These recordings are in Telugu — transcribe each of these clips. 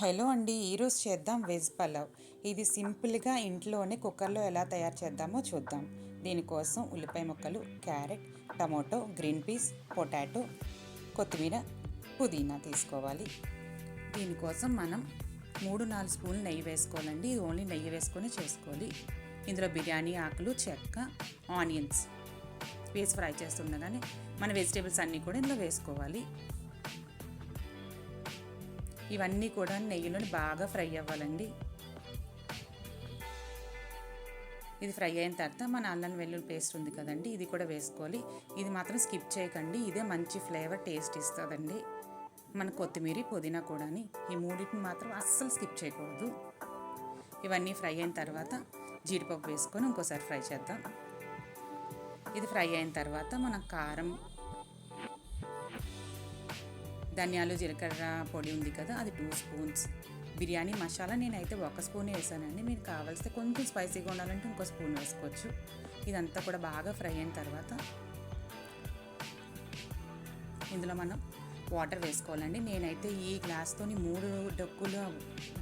హలో అండి ఈరోజు చేద్దాం వెజ్ పలావ్. ఇది సింపుల్గా ఇంట్లోనే కుక్కర్లో ఎలా తయారు చేద్దామో చూద్దాం. దీనికోసం ఉల్లిపాయ ముక్కలు carrot tomato green peas potato కొత్తిమీర పుదీనా తీసుకోవాలి. దీనికోసం మనం మూడు నాలుగు స్పూన్లు నెయ్యి వేసుకోవాలండి. ఇది ఓన్లీ నెయ్యి వేసుకొని చేసుకోవాలి. ఇందులో బిర్యానీ ఆకులు చెక్క ఆనియన్స్. వేసి ఫ్రై చేస్తుండగానే మన వెజిటేబుల్స్ అన్నీ కూడా ఇందులో వేసుకోవాలి. ఇవన్నీ కూడా నెయ్యిలో బాగా ఫ్రై అవ్వాలండి. ఇది ఫ్రై అయిన తర్వాత మన అల్లం వెల్లుల్లి పేస్ట్ ఉంది కదండి ఇది కూడా వేసుకోవాలి. ఇది మాత్రం స్కిప్ చేయకండి ఇదే మంచి ఫ్లేవర్ టేస్ట్ ఇస్తుందండి. మన కొత్తిమీర పుదీనా కూడాని ఈ మూడింటిని మాత్రం అస్సలు స్కిప్ చేయకూడదు. ఇవన్నీ ఫ్రై అయిన తర్వాత జీడిపప్పు వేసుకొని ఇంకోసారి ఫ్రై చేద్దాం. ఇది ఫ్రై అయిన తర్వాత మనం కారం ధనియాలు జీలకర్ర పొడి ఉంది కదా అది టూ స్పూన్స్ బిర్యానీ మసాలా నేనైతే ఒక స్పూన్ వేసానండి. మీకు కావాల్సితే కొంచెం స్పైసీగా ఉండాలంటే ఇంకో స్పూన్ వేసుకోవచ్చు. ఇదంతా కూడా బాగా ఫ్రై అయిన తర్వాత ఇందులో మనం వాటర్ వేసుకోవాలండి. నేనైతే ఈ గ్లాస్తోని మూడు డొక్కులు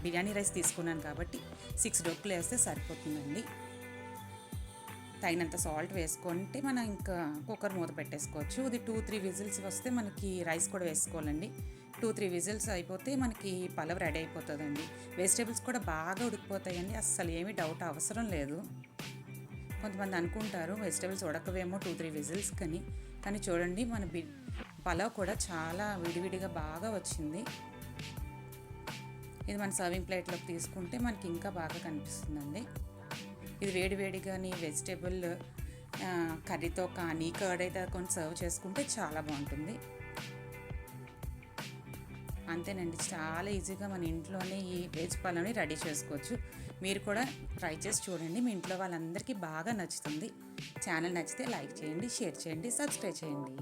బిర్యానీ రైస్ తీసుకున్నాను కాబట్టి సిక్స్ డొక్కులు వేస్తే సరిపోతుందండి. తగినంత సాల్ట్ వేసుకుంటే మనం ఇంకా కుక్కర్ మూత పెట్టేసుకోవచ్చు. ఇది టూ త్రీ విజిల్స్ వస్తే మనకి రైస్ కూడా వేసుకోవాలండి. టూ త్రీ విజిల్స్ అయిపోతే మనకి పలవ్ రెడీ అయిపోతుందండి. వెజిటేబుల్స్ కూడా బాగా ఉడికిపోతాయండి. అస్సలు ఏమీ డౌట్ అవసరం లేదు. కొంతమంది అనుకుంటారు వెజిటేబుల్స్ ఉడకవేమో టూ త్రీ విజిల్స్ కానీ. కానీ చూడండి మన బి పలావ్ కూడా చాలా విడివిడిగా బాగా వచ్చింది. ఇది మన సర్వింగ్ ప్లేట్లోకి తీసుకుంటే మనకి ఇంకా బాగా కనిపిస్తుందండి. ఇది వేడివేడిగాని వెజిటేబుల్ కర్రీతో కానీ కర్డ్ అయితే కొన్ని సర్వ్ చేసుకుంటే చాలా బాగుంటుంది. అంతేనండి చాలా ఈజీగా మన ఇంట్లోనే ఈ వెజ్ పలావ్ని రెడీ చేసుకోవచ్చు. మీరు కూడా ట్రై చేసి చూడండి మీ ఇంట్లో వాళ్ళందరికీ బాగా నచ్చుతుంది. ఛానల్ నచ్చితే లైక్ చేయండి షేర్ చేయండి సబ్స్క్రైబ్ చేయండి.